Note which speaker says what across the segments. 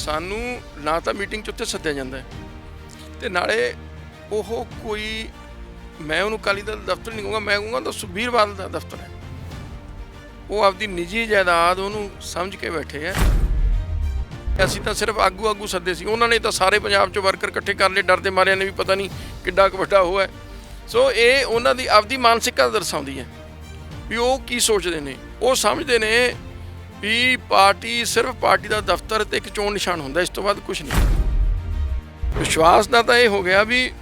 Speaker 1: ਸਾਨੂੰ ਨਾ ਤਾਂ ਮੀਟਿੰਗ 'ਚ ਉੱਥੇ ਸੱਦਿਆ ਜਾਂਦਾ ਹੈ। ਤੇ ਨਾਲੇ ਉਹ ਕੋਈ, ਮੈਂ ਉਹਨੂੰ ਅਕਾਲੀ ਦਲ ਦਫ਼ਤਰ ਨਹੀਂ ਕਹੂੰਗਾ, ਮੈਂ ਕਹੂੰਗਾ ਤਾਂ ਸੁਖਬੀਰ ਬਾਦਲ ਦਾ ਦਫ਼ਤਰ ਹੈ। ਉਹ ਆਪਦੀ ਨਿੱਜੀ ਜਾਇਦਾਦ ਉਹਨੂੰ ਸਮਝ ਕੇ ਬੈਠੇ ਆ ਅਸੀਂ ਤਾਂ ਸਿਰਫ ਆਗੂ ਆਗੂ ਸੱਦੇ ਸੀ। ਉਹਨਾਂ ਨੇ ਤਾਂ ਸਾਰੇ ਪੰਜਾਬ 'ਚ ਵਰਕਰ ਇਕੱਠੇ ਕਰ ਲਏ, ਡਰਦੇ ਮਾਰਿਆਂ ਨੇ ਵੀ ਪਤਾ ਨਹੀਂ ਕਿੱਡਾ ਕੁ ਵੱਡਾ ਉਹ ਹੈ। ਸੋ ਇਹ ਉਹਨਾਂ ਦੀ ਆਪਦੀ ਮਾਨਸਿਕਤਾ ਦਰਸਾਉਂਦੀ ਹੈ ਵੀ ਉਹ ਕੀ ਸੋਚਦੇ ਨੇ। ਉਹ ਸਮਝਦੇ ਨੇ ਵੀ ਪਾਰਟੀ ਸਿਰਫ ਪਾਰਟੀ ਦਾ ਦਫ਼ਤਰ ਤੇ ਇੱਕ ਚੋਣ ਨਿਸ਼ਾਨ ਹੁੰਦਾ, ਇਸ ਤੋਂ ਬਾਅਦ ਕੁਝ ਨਹੀਂ। ਵਿਸ਼ਵਾਸ ਦਾ ਤਾਂ ਇਹ ਹੋ ਗਿਆ ਵੀ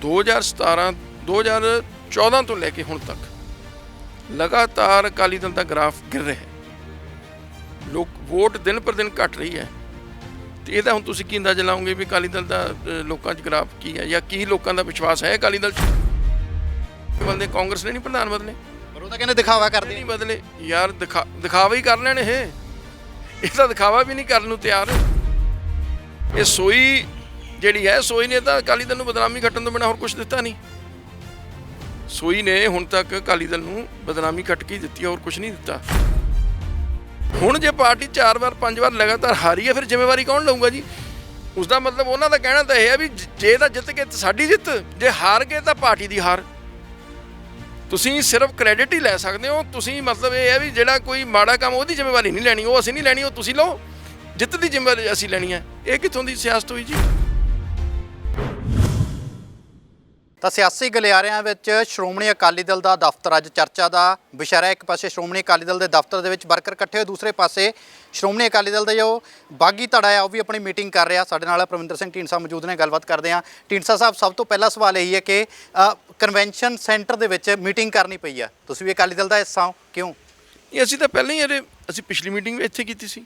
Speaker 1: 2017 2014 ਤੋਂ ਲੈ ਕੇ ਹੁਣ ਤੱਕ ਲਗਾਤਾਰ ਅਕਾਲੀ ਦਲ ਦਾ ਗ੍ਰਾਫ ਗਿਰ ਰਿਹਾ ਹੈ। ਲੋਕ ਵੋਟ ਦਿਨ ਪਰ ਦਿਨ ਘਟ ਰਹੀ ਹੈ। ਤੇ ਇਹਦਾ ਹੁਣ ਤੁਸੀਂ ਕੀ ਅੰਦਾਜ਼ਾ ਲਾਓਗੇ ਵੀ ਅਕਾਲੀ ਦਲ ਦਾ ਲੋਕਾਂ 'ਚ ਗ੍ਰਾਫ ਕੀ ਹੈ ਜਾਂ ਕੀ ਲੋਕਾਂ ਦਾ ਵਿਸ਼ਵਾਸ ਹੈ ਅਕਾਲੀ ਦਲ 'ਚ? ਬੰਦੇ ਕਾਂਗਰਸ ਨੇ ਨਹੀਂ, ਪ੍ਰਧਾਨ ਬਦਲੇ
Speaker 2: ਪਰ ਉਹ ਤਾਂ ਕਹਿੰਦੇ ਦਿਖਾਵਾ ਕਰਦੇ
Speaker 1: ਨਹੀਂ ਬਦਲੇ। ਯਾਰ ਦਿਖਾ ਦਿਖਾਵਾ ਹੀ ਕਰ ਲੈਣ ਇਹ। ਇਹ ਤਾਂ ਦਿਖਾਵਾ ਵੀ ਨਹੀਂ ਕਰਨ ਨੂੰ ਤਿਆਰ। ਇਹ ਸੋਈ ਜਿਹੜੀ ਹੈ ਸੋਈ ਨੇ ਤਾਂ ਅਕਾਲੀ ਦਲ ਨੂੰ ਬਦਨਾਮੀ ਖੱਟਣ ਤੋਂ ਬਿਨਾਂ ਹੋਰ ਕੁਝ ਦਿੱਤਾ ਨਹੀਂ। ਸੋਈ ਨੇ ਹੁਣ ਤੱਕ ਅਕਾਲੀ ਦਲ ਨੂੰ ਬਦਨਾਮੀ ਖੱਟ ਕੇ ਦਿੱਤੀ ਹੋਰ ਕੁਝ ਨਹੀਂ ਦਿੱਤਾ। ਹੁਣ ਜੇ ਪਾਰਟੀ ਚਾਰ ਵਾਰ ਪੰਜ ਵਾਰ ਲਗਾਤਾਰ ਹਾਰੀ ਹੈ ਫਿਰ ਜ਼ਿੰਮੇਵਾਰੀ ਕੌਣ ਲਊਗਾ ਜੀ? ਉਸ ਦਾ ਮਤਲਬ ਉਹਨਾਂ ਦਾ ਕਹਿਣਾ ਤਾਂ ਇਹ ਹੈ ਵੀ ਜ- ਤਾਂ ਜਿੱਤ ਕੇ ਤਾਂ ਸਾਡੀ ਜਿੱਤ ਜੇ ਹਾਰ ਗਏ ਤਾਂ ਪਾਰਟੀ ਦੀ ਹਾਰ। ਤੁਸੀਂ ਸਿਰਫ ਕ੍ਰੈਡਿਟ ਹੀ ਲੈ ਸਕਦੇ ਹੋ। ਤੁਸੀਂ ਮਤਲਬ ਇਹ ਹੈ ਵੀ ਜਿਹੜਾ ਕੋਈ ਮਾੜਾ ਕੰਮ, ਉਹਦੀ ਜ਼ਿੰਮੇਵਾਰੀ ਨਹੀਂ ਲੈਣੀ, ਉਹ ਅਸੀਂ ਨਹੀਂ ਲੈਣੀ, ਉਹ ਤੁਸੀਂ ਲਓ। ਜਿੱਤ ਦੀ ਜ਼ਿੰਮੇਵਾਰੀ ਅਸੀਂ ਲੈਣੀ ਹੈ। ਇਹ ਕਿੱਥੋਂ ਦੀ ਸਿਆਸਤ ਹੋਈ ਜੀ?
Speaker 2: ਤਾਂ ਸਿਆਸੀ ਗਲਿਆਰਿਆਂ ਵਿੱਚ ਸ਼੍ਰੋਮਣੀ ਅਕਾਲੀ ਦਲ ਦਾ ਦਫ਼ਤਰ ਅੱਜ ਚਰਚਾ ਦਾ ਵਿਸ਼ਾ ਹੈ। ਇੱਕ ਪਾਸੇ ਸ਼੍ਰੋਮਣੀ ਅਕਾਲੀ ਦਲ ਦੇ ਦਫ਼ਤਰ ਦੇ ਵਿੱਚ ਵਰਕਰ ਇਕੱਠੇ ਹੋਏ, ਦੂਸਰੇ ਪਾਸੇ ਸ਼੍ਰੋਮਣੀ ਅਕਾਲੀ ਦਲ ਦਾ ਜੋ ਬਾਗੀ ਧੜਾ ਹੈ ਉਹ ਵੀ ਆਪਣੀ ਮੀਟਿੰਗ ਕਰ ਰਿਹਾ। ਸਾਡੇ ਨਾਲ ਪ੍ਰਵਿੰਦਰ ਸਿੰਘ ਢੀਂਡਸਾ ਮੌਜੂਦ ਨੇ, ਗੱਲਬਾਤ ਕਰਦੇ ਹਾਂ। ਢੀਂਡਸਾ ਸਾਹਿਬ, ਸਭ ਤੋਂ ਪਹਿਲਾ ਸਵਾਲ ਇਹੀ ਹੈ ਕਿ ਕਨਵੈਨਸ਼ਨ ਸੈਂਟਰ ਦੇ ਵਿੱਚ ਮੀਟਿੰਗ ਕਰਨੀ ਪਈ ਆ। ਤੁਸੀਂ ਵੀ ਅਕਾਲੀ ਦਲ ਦਾ ਹਿੱਸਾ ਹੋ, ਕਿਉਂ?
Speaker 1: ਇਹ ਅਸੀਂ ਤਾਂ ਪਹਿਲਾਂ ਹੀ ਇਹਦੇ, ਅਸੀਂ ਪਿਛਲੀ ਮੀਟਿੰਗ ਵੀ ਇੱਥੇ ਕੀਤੀ ਸੀ।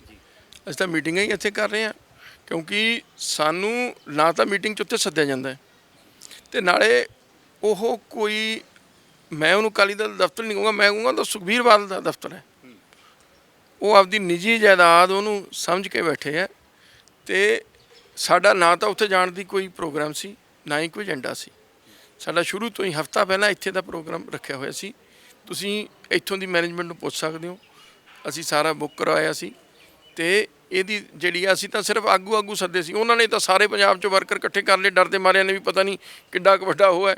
Speaker 1: ਅਸੀਂ ਤਾਂ ਮੀਟਿੰਗਾਂ ਹੀ ਇੱਥੇ ਕਰ ਰਹੇ ਹਾਂ, ਕਿਉਂਕਿ ਸਾਨੂੰ ਨਾ ਤਾਂ ਮੀਟਿੰਗ 'ਚ ਉੱਥੇ ਸੱਦਿਆ ਜਾਂਦਾ ਹੈ। ਤੇ ਨਾਲੇ ਉਹ ਕੋਈ, ਮੈਂ ਉਹਨੂੰ ਅਕਾਲੀ ਦਲ ਦਫ਼ਤਰ ਨਹੀਂ ਕਹੂੰਗਾ, ਮੈਂ ਕਹੂੰਗਾ ਤਾਂ ਸੁਖਬੀਰ ਬਾਦਲ ਦਾ ਦਫ਼ਤਰ ਹੈ। ਉਹ ਆਪਦੀ ਨਿੱਜੀ ਜਾਇਦਾਦ ਉਹਨੂੰ ਸਮਝ ਕੇ ਬੈਠੇ ਆ ਤੇ ਸਾਡਾ ਨਾ ਤਾਂ ਉੱਥੇ ਜਾਣ ਦੀ ਕੋਈ ਪ੍ਰੋਗਰਾਮ ਸੀ, ਨਾ ਹੀ ਕੋਈ ਏਜੰਡਾ ਸੀ। ਸਾਡਾ ਸ਼ੁਰੂ ਤੋਂ ਹੀ ਹਫਤਾ ਪਹਿਲਾਂ ਇੱਥੇ ਦਾ ਪ੍ਰੋਗਰਾਮ ਰੱਖਿਆ ਹੋਇਆ ਸੀ। ਤੁਸੀਂ ਇੱਥੋਂ ਦੀ ਮੈਨੇਜਮੈਂਟ ਨੂੰ ਪੁੱਛ ਸਕਦੇ ਹੋ। ਅਸੀਂ ਸਾਰਾ ਬੁੱਕ ਕਰਵਾਇਆ ਸੀ ਤੇ ਇਹਦੀ ਜਿਹੜੀ ਆ, ਅਸੀਂ ਤਾਂ ਸਿਰਫ ਆਗੂ ਆਗੂ ਸੱਦੇ ਸੀ। ਉਹਨਾਂ ਨੇ ਤਾਂ ਸਾਰੇ ਪੰਜਾਬ 'ਚ ਵਰਕਰ ਇਕੱਠੇ ਕਰ ਲਏ ਡਰਦੇ ਮਾਰਿਆਂ ਨੇ ਵੀ ਪਤਾ ਨਹੀਂ ਕਿੱਡਾ ਕੁ ਵੱਡਾ ਉਹ ਹੈ।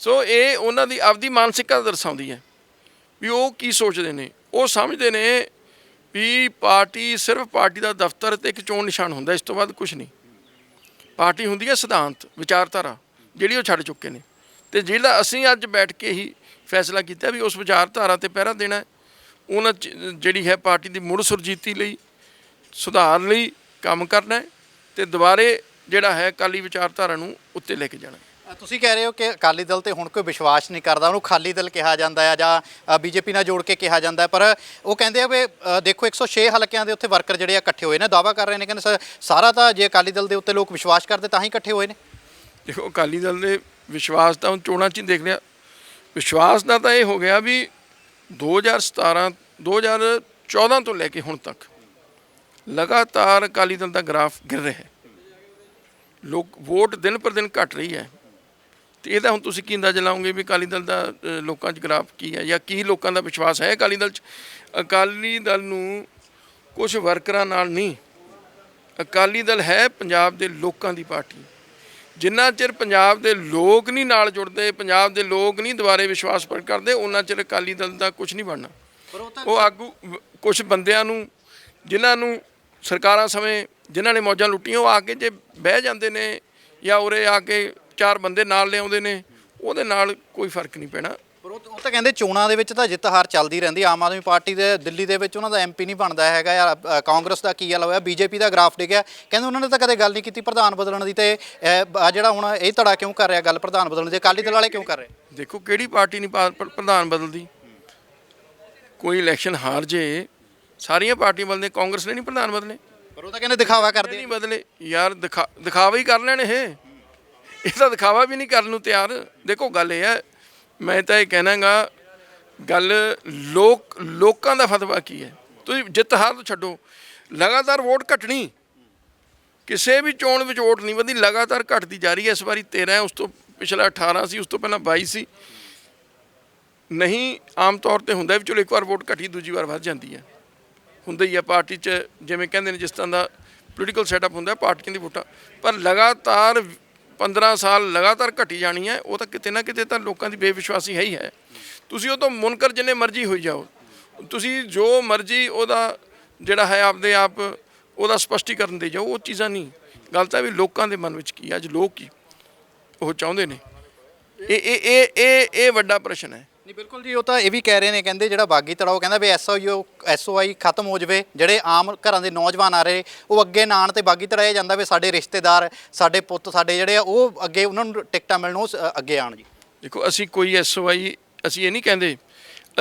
Speaker 1: ਸੋ ਇਹ ਉਹਨਾਂ ਦੀ ਆਪਦੀ ਮਾਨਸਿਕਤਾ ਦਰਸਾਉਂਦੀ ਹੈ ਵੀ ਉਹ ਕੀ ਸੋਚਦੇ ਨੇ। ਉਹ ਸਮਝਦੇ ਨੇ ਵੀ ਪਾਰਟੀ ਸਿਰਫ ਪਾਰਟੀ ਦਾ ਦਫ਼ਤਰ ਤੇ ਇੱਕ ਚੋਣ ਨਿਸ਼ਾਨ ਹੁੰਦਾ ਇਸ ਤੋਂ ਬਾਅਦ ਕੁਝ ਨਹੀਂ। ਪਾਰਟੀ ਹੁੰਦੀ ਹੈ ਸਿਧਾਂਤ ਵਿਚਾਰਧਾਰਾ ਜਿਹੜੀ ਉਹ ਛੱਡ ਚੁੱਕੇ ਨੇ। ਤੇ ਜਿਹੜਾ ਅਸੀਂ ਅੱਜ ਬੈਠ ਕੇ ਹੀ ਫੈਸਲਾ ਕੀਤਾ ਵੀ ਉਸ ਵਿਚਾਰਧਾਰਾ ਤੇ ਪਹਿਰਾ ਦੇਣਾ ਉਹਨਾਂ 'ਚ ਜਿਹੜੀ ਹੈ ਪਾਰਟੀ ਦੀ ਮੁੜ ਸੁਰਜੀਤੀ ਲਈ ਸੁਧਾਰ ਲਈ ਕੰਮ ਕਰਨਾ ਤੇ ਦੁਬਾਰੇ ਜਿਹੜਾ ਹੈ ਅਕਾਲੀ ਵਿਚਾਰਧਾਰਾ ਨੂੰ ਉੱਤੇ ਲੈ ਕੇ ਜਾਣਾ
Speaker 2: ਤੁਸੀਂ ਕਹਿ ਰਹੇ ਹੋ ਕਿ ਅਕਾਲੀ ਦਲ ਤੇ ਹੁਣ ਕੋਈ ਵਿਸ਼ਵਾਸ ਨਹੀਂ ਕਰਦਾ ਉਹਨੂੰ ਖਾਲੀ ਦਲ ਕਿਹਾ ਜਾਂਦਾ ਹੈ ਜਾਂ ਬੀਜੇਪੀ ਨਾਲ ਜੋੜ ਕੇ ਕਿਹਾ ਜਾਂਦਾ ਪਰ ਉਹ ਕਹਿੰਦੇ ਆ ਵੀ ਦੇਖੋ 106 ਹਲਕਿਆਂ ਦੇ ਉੱਥੇ ਵਰਕਰ ਜਿਹੜੇ ਆ ਇਕੱਠੇ ਹੋਏ ਨੇ ਦਾਵਾ ਕਰ ਰਹੇ ਨੇ ਕਹਿੰਦੇ ਸਾਰਾ ਤਾਂ ਜੇ ਅਕਾਲੀ ਦਲ ਦੇ ਉੱਤੇ ਲੋਕ ਵਿਸ਼ਵਾਸ ਕਰਦੇ ਤਾਂ ਹੀ ਇਕੱਠੇ ਹੋਏ ਨੇ।
Speaker 1: ਦੇਖੋ ਅਕਾਲੀ ਦਲ ਦੇ ਵਿਸ਼ਵਾਸ ਤਾਂ ਚੋਣਾਂ 'ਚ ਹੀ ਦੇਖ ਲਿਆ। ਵਿਸ਼ਵਾਸ ਦਾ ਤਾਂ ਇਹ ਹੋ ਗਿਆ ਵੀ 2017 2014 ਤੋਂ ਲੈ ਕੇ ਹੁਣ ਤੱਕ ਲਗਾਤਾਰ ਅਕਾਲੀ ਦਲ ਦਾ ਗ੍ਰਾਫ ਗਿਰ ਰਿਹਾ ਹੈ। ਲੋਕ ਵੋਟ ਦਿਨ ਪਰ ਦਿਨ ਘਟ ਰਹੀ ਹੈ। ਤੇ ਇਹਦਾ ਹੁਣ ਤੁਸੀਂ ਕੀ ਅੰਦਾਜ਼ਾ ਲਾਓਗੇ ਵੀ ਅਕਾਲੀ ਦਲ ਦਾ ਲੋਕਾਂ 'ਚ ਗ੍ਰਾਫ ਕੀ ਹੈ? ਜਾਂ ਕੀ ਲੋਕਾਂ ਦਾ ਵਿਸ਼ਵਾਸ ਹੈ ਅਕਾਲੀ ਦਲ 'ਚ? ਅਕਾਲੀ ਦਲ ਨੂੰ ਕੁਝ ਵਰਕਰਾਂ ਨਾਲ ਨਹੀਂ। ਅਕਾਲੀ ਦਲ ਹੈ ਪੰਜਾਬ ਦੇ ਲੋਕਾਂ ਦੀ ਪਾਰਟੀ। ਜਿੰਨਾ ਚਿਰ ਪੰਜਾਬ ਦੇ ਲੋਕ ਨਹੀਂ ਨਾਲ ਜੁੜਦੇ ਪੰਜਾਬ ਦੇ ਲੋਕ ਨਹੀਂ ਦੁਬਾਰੇ ਵਿਸ਼ਵਾਸ ਪ੍ਰਗਟ ਕਰਦੇ ਉਹਨਾਂ ਚਿਰ ਅਕਾਲੀ ਦਲ ਦਾ ਕੁਝ ਨਹੀਂ ਬਣਨਾ।
Speaker 2: ਉਹ
Speaker 1: ਆਗੂ ਕੁਝ ਬੰਦਿਆਂ ਨੂੰ ਜਿਨ੍ਹਾਂ ਨੂੰ ਸਰਕਾਰਾਂ ਸਮੇਂ ਜਿਨ੍ਹਾਂ ਨੇ ਮੌਜਾਂ ਲੁੱਟੀਆਂ ਉਹ ਆ ਕੇ ਜੇ ਬਹਿ ਜਾਂਦੇ ਨੇ ਜਾਂ ਉਰੇ ਆ ਕੇ ਚਾਰ ਬੰਦੇ ਨਾਲ ਲਿਆਉਂਦੇ ਨੇ ਉਹਦੇ ਨਾਲ ਕੋਈ ਫ਼ਰਕ ਨਹੀਂ ਪੈਣਾ।
Speaker 2: ਪਰ ਉਹ ਤਾਂ ਕਹਿੰਦੇ ਚੋਣਾਂ ਦੇ ਵਿੱਚ ਤਾਂ ਜਿੱਤ ਹਾਰ ਚੱਲਦੀ ਰਹਿੰਦੀ ਆਮ ਆਦਮੀ ਪਾਰਟੀ ਦੇ ਦਿੱਲੀ ਦੇ ਵਿੱਚ ਉਹਨਾਂ ਦਾ ਐਮਪੀ ਨਹੀਂ ਬਣਦਾ ਹੈਗਾ ਯਾਰ ਕਾਂਗਰਸ ਦਾ ਕੀ ਹਾਲ ਹੋਇਆ ਬੀਜੇਪੀ ਦਾ ਗ੍ਰਾਫ ਡਿੱਗਿਆ। ਕਹਿੰਦੇ ਉਹਨਾਂ ਨੇ ਤਾਂ ਕਦੇ ਗੱਲ ਨਹੀਂ ਕੀਤੀ ਪ੍ਰਧਾਨ ਬਦਲਣ ਦੀ ਤੇ ਆਹ ਜਿਹੜਾ ਹੁਣ ਇਹ ਧੜਾ ਕਿਉਂ ਕਰ ਰਿਹਾ ਗੱਲ ਪ੍ਰਧਾਨ ਬਦਲਣ ਦੀ ਅਕਾਲੀ ਦਲ ਵਾਲੇ ਕਿਉਂ ਕਰ ਰਹੇ?
Speaker 1: ਦੇਖੋ ਕਿਹੜੀ ਪਾਰਟੀ ਨਹੀਂ ਪ੍ਰਧਾਨ ਬਦਲਦੀ? ਕੋਈ ਇਲੈਕਸ਼ਨ ਹਾਰ ਜੇ ਸਾਰੀਆਂ ਪਾਰਟੀਆਂ ਬਦਲਦੇ ਕਾਂਗਰਸ ਨੇ ਨਹੀਂ ਪ੍ਰਧਾਨ ਬਦਲੇ।
Speaker 2: ਪਰ ਉਹ ਤਾਂ ਕਹਿੰਦੇ ਦਿਖਾਵਾ ਕਰਦੇ
Speaker 1: ਨਹੀਂ ਬਦਲੇ। ਯਾਰ ਦਿਖਾ ਦਿਖਾਵਾ ਹੀ ਕਰ ਲੈਣ ਇਹ। ਇਹ ਤਾਂ ਦਿਖਾਵਾ ਵੀ ਨਹੀਂ ਕਰਨ ਨੂੰ ਤਿਆਰ। ਦੇਖੋ ਗੱਲ ਇਹ ਹੈ ਮੈਂ ਤਾਂ ਇਹ ਕਹਿਣਾਗਾ ਗੱਲ ਲੋਕ ਲੋਕਾਂ ਦਾ ਫਤਵਾ ਕੀ ਹੈ? ਤੁਸੀਂ ਜਿੱਤ ਹਾਰ ਤੋਂ ਛੱਡੋ। ਲਗਾਤਾਰ ਵੋਟ ਘਟਣੀ। ਕਿਸੇ ਵੀ ਚੋਣ ਵਿੱਚ ਵੋਟ ਨਹੀਂ ਵਧੀ ਲਗਾਤਾਰ ਘਟਦੀ ਜਾ ਰਹੀ ਹੈ। ਇਸ ਵਾਰੀ 13 ਹੈ ਉਸ ਤੋਂ ਪਿਛਲਾ 18 ਸੀ ਉਸ ਤੋਂ ਪਹਿਲਾਂ 22 ਸੀ। ਨਹੀਂ ਆਮ ਤੌਰ ਤੇ ਹੁੰਦਾ ਵੀ ਚਲੋ ਇੱਕ ਵਾਰ ਵੋਟ ਘਟੀ ਦੂਜੀ ਵਾਰ ਵੱਧ ਜਾਂਦੀ ਹੈ। ਹੁੰਦਾ ਹੀ ਆ ਪਾਰਟੀ 'ਚ ਜਿਵੇਂ ਕਹਿੰਦੇ ਨੇ ਜਿਸ ਤਰ੍ਹਾਂ ਦਾ ਪੋਲੀਟੀਕਲ ਸੈਟਅਪ ਹੁੰਦਾ ਹੈ, ਪਾਰਟੀਆਂ ਦੀ ਵੋਟਾਂ। ਪਰ ਲਗਾਤਾਰ 15 ਸਾਲ ਲਗਾਤਾਰ ਘਟੀ ਜਾਣੀ ਹੈ ਉਹ ਤਾਂ ਕਿਤੇ ਨਾ ਕਿਤੇ ਤਾਂ ਲੋਕਾਂ ਦੀ ਬੇਵਿਸ਼ਵਾਸੀ ਹੈ ਹੀ ਹੈ। ਤੁਸੀਂ ਉਹ ਤੋਂ ਮੁਨਕਰ ਜਿੰਨੇ ਮਰਜ਼ੀ ਹੋਈ ਜਾਓ। ਤੁਸੀਂ ਜੋ ਮਰਜ਼ੀ ਉਹਦਾ ਜਿਹੜਾ ਹੈ ਆਪਦੇ ਆਪ ਉਹਦਾ ਸਪਸ਼ਟੀਕਰਨ ਦੇ ਜਾਓ ਉਹ ਚੀਜ਼ਾਂ ਨਹੀਂ। ਗੱਲ ਤਾਂ ਵੀ ਲੋਕਾਂ ਦੇ ਮਨ ਵਿੱਚ ਕੀ ਹੈ, ਅੱਜ ਲੋਕ ਕੀ ਉਹ ਚਾਹੁੰਦੇ ਨੇ। ਇਹ ਇਹ ਇਹ ਇਹ ਇਹ ਵੱਡਾ ਪ੍ਰਸ਼ਨ ਹੈ।
Speaker 2: ਨਹੀਂ ਬਿਲਕੁਲ ਜੀ ਉਹ ਤਾਂ ਇਹ ਵੀ ਕਹਿ ਰਹੇ ਨੇ ਕਹਿੰਦੇ ਜਿਹੜਾ ਬਾਗੀ ਤੜਾ ਉਹ ਕਹਿੰਦਾ ਵੀ ਐਸਓਯੂ ਐਸਓਆਈ ਖਤਮ ਹੋ ਜਵੇ ਜਿਹੜੇ ਆਮ ਘਰਾਂ ਦੇ ਨੌਜਵਾਨ ਆ ਰਹੇ ਉਹ ਅੱਗੇ ਨਾ ਤੇ ਬਾਗੀ ਤੜਾ ਇਹ ਜਾਂਦਾ ਵੀ ਸਾਡੇ ਰਿਸ਼ਤੇਦਾਰ ਸਾਡੇ ਪੁੱਤ ਸਾਡੇ ਜਿਹੜੇ ਆ ਉਹ ਅੱਗੇ ਉਹਨਾਂ ਨੂੰ ਟਿਕਟਾਂ ਮਿਲਣ ਉਹ ਸ- ਅੱਗੇ ਆਉਣ ਜੀ।
Speaker 1: ਦੇਖੋ ਅਸੀਂ ਕੋਈ ਐਸਓਆਈ ਅਸੀਂ ਇਹ ਨਹੀਂ ਕਹਿੰਦੇ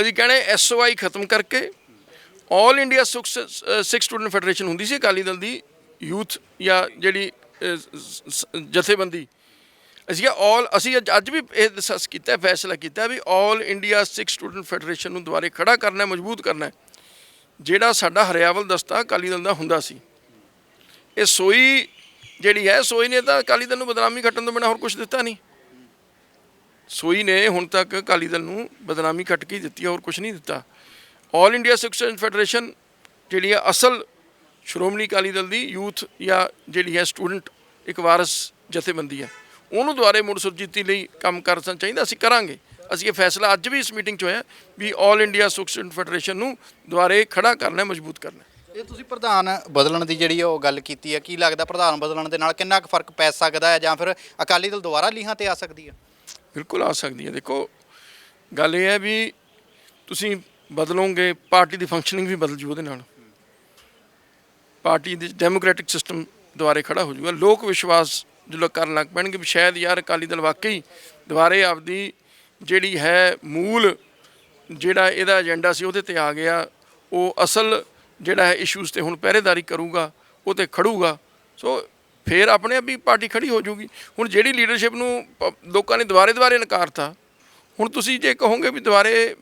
Speaker 1: ਅਸੀਂ ਕਹਿੰਦੇ ਐਸਓਆਈ ਖਤਮ ਕਰਕੇ 올 ਇੰਡੀਆ ਸਿੱਖ ਸਟੂਡੈਂਟ ਫੈਡਰੇਸ਼ਨ ਹੁੰਦੀ ਸੀ ਅਕਾਲੀ ਦਲ ਦੀ ਯੂਥ ਜਾਂ ਜਿਹੜੀ ਅਹ, ਸ- ਸ- ਜਥੇਬੰਦੀ ਅਸੀਂ ਆਲ ਅਸੀਂ ਅੱਜ ਵੀ ਇਹ ਡਿਸਕਸ ਕੀਤਾ, ਫੈਸਲਾ ਕੀਤਾ ਵੀ all India Sikh student federation ਨੂੰ ਦੁਬਾਰੇ ਖੜਾ ਕਰਨਾ ਹੈ, ਮਜ਼ਬੂਤ ਕਰਨਾ ਹੈ। ਜਿਹੜਾ ਸਾਡਾ ਹਰਿਆਵਲ ਦਸਤਾ ਅਕਾਲੀ ਦਲ ਦਾ ਹੁੰਦਾ ਸੀ। ਇਹ ਸੋਈ ਜਿਹੜੀ ਹੈ, ਸੋਈ ਨੇ ਤਾਂ ਅਕਾਲੀ ਦਲ ਨੂੰ ਬਦਨਾਮੀ ਘਟਣ ਤੋਂ ਬਿਨਾਂ ਹੋਰ ਕੁਝ ਦਿੱਤਾ ਨਹੀਂ। ਸੋਈ ਨੇ ਹੁਣ ਤੱਕ ਅਕਾਲੀ ਦਲ ਨੂੰ ਬਦਨਾਮੀ ਘਟ ਕੇ ਦਿੱਤੀ ਹੋਰ ਕੁਝ ਨਹੀਂ ਦਿੱਤਾ। All India Sikh student federation ਜਿਹੜੀ ਹੈ, ਅਸਲ ਸ਼੍ਰੋਮਣੀ ਅਕਾਲੀ ਦਲ ਦੀ ਯੂਥ ਜਾਂ ਜਿਹੜੀ ਹੈ, ਸਟੂਡੈਂਟ ਇੱਕ ਵਾਰਸ ਜਥੇਬੰਦੀ ਹੈ। ਉਹਨੂੰ ਦੁਆਰੇ ਮੁੜ ਸੁਰਜੀਤੀ ਲਈ ਕੰਮ ਕਰਨਾ ਚਾਹੀਦਾ ਅਸੀਂ ਕਰਾਂਗੇ। ਅਸੀਂ ਇਹ ਫੈਸਲਾ ਅੱਜ ਵੀ ਇਸ ਮੀਟਿੰਗ 'ਚ ਹੋਇਆ ਵੀ 올 ਇੰਡੀਆ ਸਿੱਖ ਸਟੂਡੈਂਟ ਫੈਡਰੇਸ਼ਨ ਨੂੰ ਦੁਆਰੇ ਖੜਾ ਕਰਨਾ ਹੈ, ਮਜ਼ਬੂਤ ਕਰਨਾ। ਹੈ।
Speaker 2: ਇਹ ਤੁਸੀਂ ਪ੍ਰਧਾਨ ਬਦਲਣ ਦੀ ਜਿਹੜੀ ਉਹ ਗੱਲ ਕੀਤੀ ਹੈ ਕੀ ਲੱਗਦਾ ਪ੍ਰਧਾਨ ਬਦਲਣ ਦੇ ਨਾਲ ਕਿੰਨਾ ਕੁ ਫ਼ਰਕ ਪੈ ਸਕਦਾ ਹੈ ਜਾਂ ਫਿਰ ਅਕਾਲੀ ਦਲ ਦੁਬਾਰਾ ਲੀਹਾਂ ਤੇ ਆ ਸਕਦੀ ਹੈ?
Speaker 1: ਬਿਲਕੁਲ ਆ ਸਕਦੀ ਹੈ। ਦੇਖੋ ਗੱਲ ਇਹ ਹੈ ਵੀ ਤੁਸੀਂ ਬਦਲੋਗੇ ਪਾਰਟੀ ਦੀ ਫੰਕਸ਼ਨਿੰਗ ਵੀ ਬਦਲ ਜੂ ਉਹਦੇ ਨਾਲ। ਪਾਰਟੀ ਦੀ ਡੈਮੋਕ੍ਰੈਟਿਕ ਸਿਸਟਮ ਦੁਆਰੇ ਖੜਾ ਹੋ ਜਾਊਗਾ ਲੋਕ ਵਿਸ਼ਵਾਸ ਜਦੋਂ ਕਰਨ ਲੱਗ ਪੈਣਗੇ ਵੀ ਸ਼ਾਇਦ ਯਾਰ ਅਕਾਲੀ ਦਲ ਵਾਕਈ ਦੁਬਾਰੇ ਆਪਦੀ ਜਿਹੜੀ ਹੈ ਮੂਲ ਜਿਹੜਾ ਇਹਦਾ ਏਜੰਡਾ ਸੀ ਉਹਦੇ ਤੇ ਆ ਗਿਆ, ਉਹ ਅਸਲ ਜਿਹੜਾ ਹੈ ਇਸ਼ੂਜ਼ ਤੇ ਹੁਣ ਪਹਿਰੇਦਾਰੀ ਕਰੂਗਾ, ਉਹ ਤੇ ਖੜੂਗਾ। ਸੋ ਫੇਰ ਆਪਣੇ ਆਪ ਹੀ ਪਾਰਟੀ ਖੜੀ ਹੋ ਜਾਊਗੀ। ਹੁਣ ਜਿਹੜੀ ਲੀਡਰਸ਼ਿਪ ਨੂੰ ਪ- ਲੋਕਾਂ ਨੇ ਦੁਬਾਰੇ ਦੁਬਾਰੇ ਨਕਾਰਤਾ, ਹੁਣ ਤੁਸੀਂ ਜੇ ਕਹੋਗੇ ਵੀ ਦੁਬਾਰੇ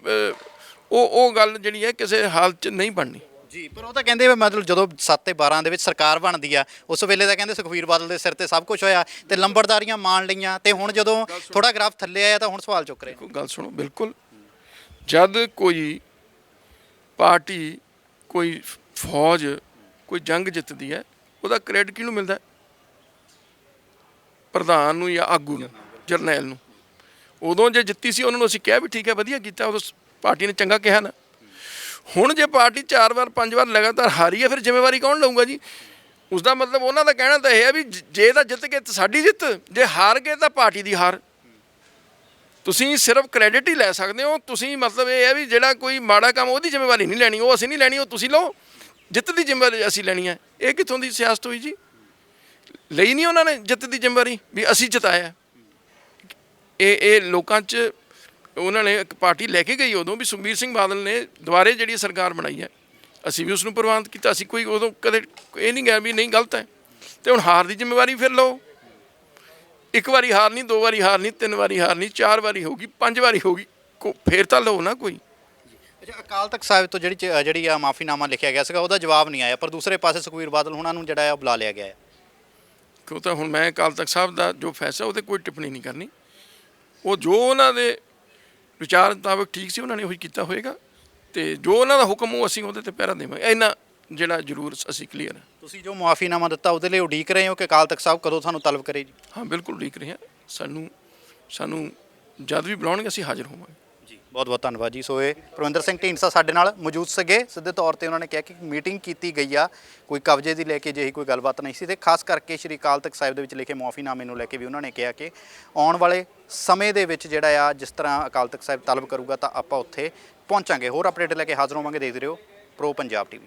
Speaker 1: ਉਹ ਉਹ ਗੱਲ ਜਿਹੜੀ ਹੈ ਕਿਸੇ ਹਾਲਤ 'ਚ ਨਹੀਂ ਬਣਨੀ।
Speaker 2: ਜੀ ਪਰ ਉਹ ਤਾਂ ਕਹਿੰਦੇ ਵੀ ਮਤਲਬ ਜਦੋਂ 7 ਤੇ 12 ਦੇ ਵਿੱਚ ਸਰਕਾਰ ਬਣਦੀ ਆ ਉਸ ਵੇਲੇ ਤਾਂ ਕਹਿੰਦੇ ਸੁਖਵੀਰ ਬਾਦਲ ਦੇ ਸਿਰ ਤੇ ਸਭ ਕੁਝ ਹੋਇਆ ਤੇ ਲੰਬੜਦਾਰੀਆਂ ਮਾਣ ਲਈਆਂ ਤੇ ਹੁਣ ਜਦੋਂ ਥੋੜਾ ਗ੍ਰਾਫ ਥੱਲੇ ਆਇਆ ਤਾਂ ਹੁਣ ਸਵਾਲ ਚੁੱਕ ਰਹੇ
Speaker 1: ਗੱਲ ਸੁਣੋ ਬਿਲਕੁਲ। ਜਦ ਕੋਈ ਪਾਰਟੀ ਕੋਈ ਫੌਜ ਕੋਈ ਜੰਗ ਜਿੱਤਦੀ ਹੈ ਉਹਦਾ ਕ੍ਰੈਡਿਟ ਕਿਹਨੂੰ ਮਿਲਦਾ? ਪ੍ਰਧਾਨ ਨੂੰ ਜਾਂ ਆਗੂ ਨੂੰ ਜਰਨੈਲ ਨੂੰ। ਉਦੋਂ ਜੇ ਜਿੱਤੀ ਸੀ ਉਹਨਾਂ ਨੂੰ ਅਸੀਂ ਕਿਹਾ ਵੀ ਠੀਕ ਹੈ ਵਧੀਆ ਕੀਤਾ ਉਦੋਂ ਪਾਰਟੀ ਨੇ ਚੰਗਾ ਕਿਹਾ ਨਾ। ਹੁਣ ਜੇ ਪਾਰਟੀ ਚਾਰ ਵਾਰ, ਪੰਜ ਵਾਰ ਲਗਾਤਾਰ ਹਾਰੀ ਹੈ, ਫਿਰ ਜ਼ਿੰਮੇਵਾਰੀ ਕੌਣ ਲਊਗਾ ਜੀ? ਉਸ ਦਾ ਮਤਲਬ ਉਹਨਾਂ ਦਾ ਕਹਿਣਾ ਤਾਂ ਇਹ ਹੈ ਵੀ ਜੇ ਤਾਂ ਜਿੱਤ ਗਏ ਤਾਂ ਸਾਡੀ ਜਿੱਤ, ਜੇ ਹਾਰ ਗਏ ਤਾਂ ਪਾਰਟੀ ਦੀ ਹਾਰ। ਤੁਸੀਂ ਸਿਰਫ ਕ੍ਰੈਡਿਟ ਹੀ ਲੈ ਸਕਦੇ ਹੋ। ਤੁਸੀਂ ਮਤਲਬ ਇਹ ਹੈ ਵੀ ਜਿਹੜਾ ਕੋਈ ਮਾੜਾ ਕੰਮ, ਉਹਦੀ ਜ਼ਿੰਮੇਵਾਰੀ ਨਹੀਂ ਲੈਣੀ, ਉਹ ਅਸੀਂ ਨਹੀਂ ਲੈਣੀ, ਉਹ ਤੁਸੀਂ ਲਓ। ਜਿੱਤ ਦੀ ਜ਼ਿੰਮੇਵਾਰੀ ਅਸੀਂ ਲੈਣੀ ਹੈ। ਇਹ ਕਿੱਥੋਂ ਦੀ ਸਿਆਸਤ ਹੋਈ ਜੀ? ਲਈ ਨਹੀਂ ਉਹਨਾਂ ਨੇ ਜਿੱਤ ਦੀ ਜ਼ਿੰਮੇਵਾਰੀ ਵੀ ਅਸੀਂ ਜਿਤਾਇਆ। ਇਹ ਇਹ ਲੋਕਾਂ 'ਚ ਉਹਨਾਂ ਨੇ ਇੱਕ ਪਾਰਟੀ ਲੈ ਕੇ ਗਈ ਉਦੋਂ ਵੀ ਸੁਖਬੀਰ ਸਿੰਘ ਬਾਦਲ ਨੇ ਦੁਬਾਰੇ ਜਿਹੜੀ ਸਰਕਾਰ ਬਣਾਈ ਹੈ ਅਸੀਂ ਵੀ ਉਸ ਨੂੰ ਪ੍ਰਵਾਨਿਤ ਕੀਤਾ ਅਸੀਂ ਕੋਈ ਉਦੋਂ ਕਦੇ ਇਹ ਨਹੀਂ ਗਿਆ ਵੀ ਨਹੀਂ ਗਲਤ ਹੈ ਤੇ ਹੁਣ ਹਾਰ ਦੀ ਜ਼ਿੰਮੇਵਾਰੀ ਫਿਰ ਲਓ। ਇੱਕ ਵਾਰੀ ਹਾਰ ਨਹੀਂ ਦੋ ਵਾਰੀ ਹਾਰ ਨਹੀਂ ਤਿੰਨ ਵਾਰੀ ਹਾਰ ਨਹੀਂ ਚਾਰ ਵਾਰੀ ਹੋਊਗੀ ਪੰਜ ਵਾਰੀ ਹੋਊਗੀ ਕੋ- ਫੇਰ ਤਾਂ ਲਓ ਨਾ ਕੋਈ।
Speaker 2: ਅੱਛਾ ਅਕਾਲ ਤਖਤ ਸਾਹਿਬ ਤੋਂ ਜਿਹੜੀ ਜਿਹੜੀ ਆ ਮਾਫੀਨਾਮਾ ਲਿਖਿਆ ਗਿਆ ਸੀਗਾ ਉਹਦਾ ਜਵਾਬ ਨਹੀਂ ਆਇਆ ਪਰ ਦੂਸਰੇ ਪਾਸੇ ਸੁਖਵੀਰ ਬਾਦਲ ਹੁਣਾਂ ਨੂੰ ਜਿਹੜਾ ਆ ਉਹ ਬੁਲਾ ਲਿਆ ਗਿਆ ਹੈ।
Speaker 1: ਕਿਉਂ ਤਾਂ ਹੁਣ ਮੈਂ ਅਕਾਲ ਤਖਤ ਸਾਹਿਬ ਦਾ ਜੋ ਫੈਸਲਾ ਉਹਤੇ ਕੋਈ ਟਿੱਪਣੀ ਨਹੀਂ ਕਰਨੀ। ਉਹ ਜੋ ਉਹਨਾਂ ਦੇ ਵਿਚਾਰ ਮੁਤਾਬਕ ਠੀਕ ਸੀ ਉਹਨਾਂ ਨੇ ਉਹੀ ਕੀਤਾ ਹੋਏਗਾ। ਤੇ ਜੋ ਉਹਨਾਂ ਦਾ ਹੁਕਮ ਉਹ ਅਸੀਂ ਉਹਦੇ ਤੇ ਪਹਿਰਾ ਦੇਵਾਂਗੇ। ਇੰਨਾ ਜਿਹੜਾ ਜ਼ਰੂਰ ਅਸੀਂ ਕਲੀਅਰ
Speaker 2: ਤੁਸੀਂ ਜੋ ਮਾਫੀਨਾਮਾ ਦਿੱਤਾ ਉਹਦੇ ਲਈ ਉਡੀਕ ਰਹੇ ਹੋ ਕਿ ਅਕਾਲ ਤਖਤ ਸਾਹਿਬ ਕਦੋਂ ਤੁਹਾਨੂੰ ਤਲਬ ਕਰੇ ਜੀ
Speaker 1: ਹਾਂ ਬਿਲਕੁਲ ਠੀਕ ਰਹੇ ਹਾਂ। ਸਾਨੂੰ ਸਾਨੂੰ ਜਦ ਵੀ ਬੁਲਾਉਣਗੇ ਅਸੀਂ ਹਾਜ਼ਰ ਹੋਵਾਂਗੇ।
Speaker 2: ਬਹੁਤ ਬਹੁਤ ਧੰਨਵਾਦ ਜੀ। ਸੋ ਇਹ ਪ੍ਰਵਿੰਦਰ ਸਿੰਘ ਢੀਂਡਸਾ ਸਾਡੇ ਨਾਲ ਮੌਜੂਦ ਸੀਗੇ। ਸਿੱਧੇ ਤੌਰ ਤੇ ਉਹਨਾਂ ਨੇ ਕਿਹਾ ਕਿ ਮੀਟਿੰਗ ਕੀਤੀ ਗਈ ਆ। ਕੋਈ ਕਬਜ਼ੇ ਦੀ ਲੈ ਕੇ ਜਿਹੀ ਕੋਈ ਗੱਲਬਾਤ ਨਹੀਂ ਸੀ ਤੇ ਖਾਸ ਕਰਕੇ ਸ਼੍ਰੀ ਅਕਾਲ ਤਖਤ ਸਾਹਿਬ ਦੇ ਵਿੱਚ ਲਿਖੇ ਮੁਆਫੀਨਾਮੇ ਨੂੰ ਲੈ ਕੇ ਵੀ ਉਹਨਾਂ ਨੇ ਕਿਹਾ ਕਿ ਆਉਣ ਵਾਲੇ ਸਮੇਂ ਦੇ ਵਿੱਚ ਜਿਹੜਾ ਆ, ਜਿਸ ਤਰ੍ਹਾਂ ਅਕਾਲ ਤਖਤ ਸਾਹਿਬ ਤਲਬ ਕਰੂਗਾ ਤਾਂ ਆਪਾਂ ਉੱਥੇ ਪਹੁੰਚਾਂਗੇ। ਹੋਰ ਅਪਡੇਟ ਲੈ ਕੇ ਹਾਜ਼ਰ ਹੋਵਾਂਗੇ। ਦੇਖਦੇ ਰਹੋ ਪ੍ਰੋ ਪੰਜਾਬ ਟੀਵੀ।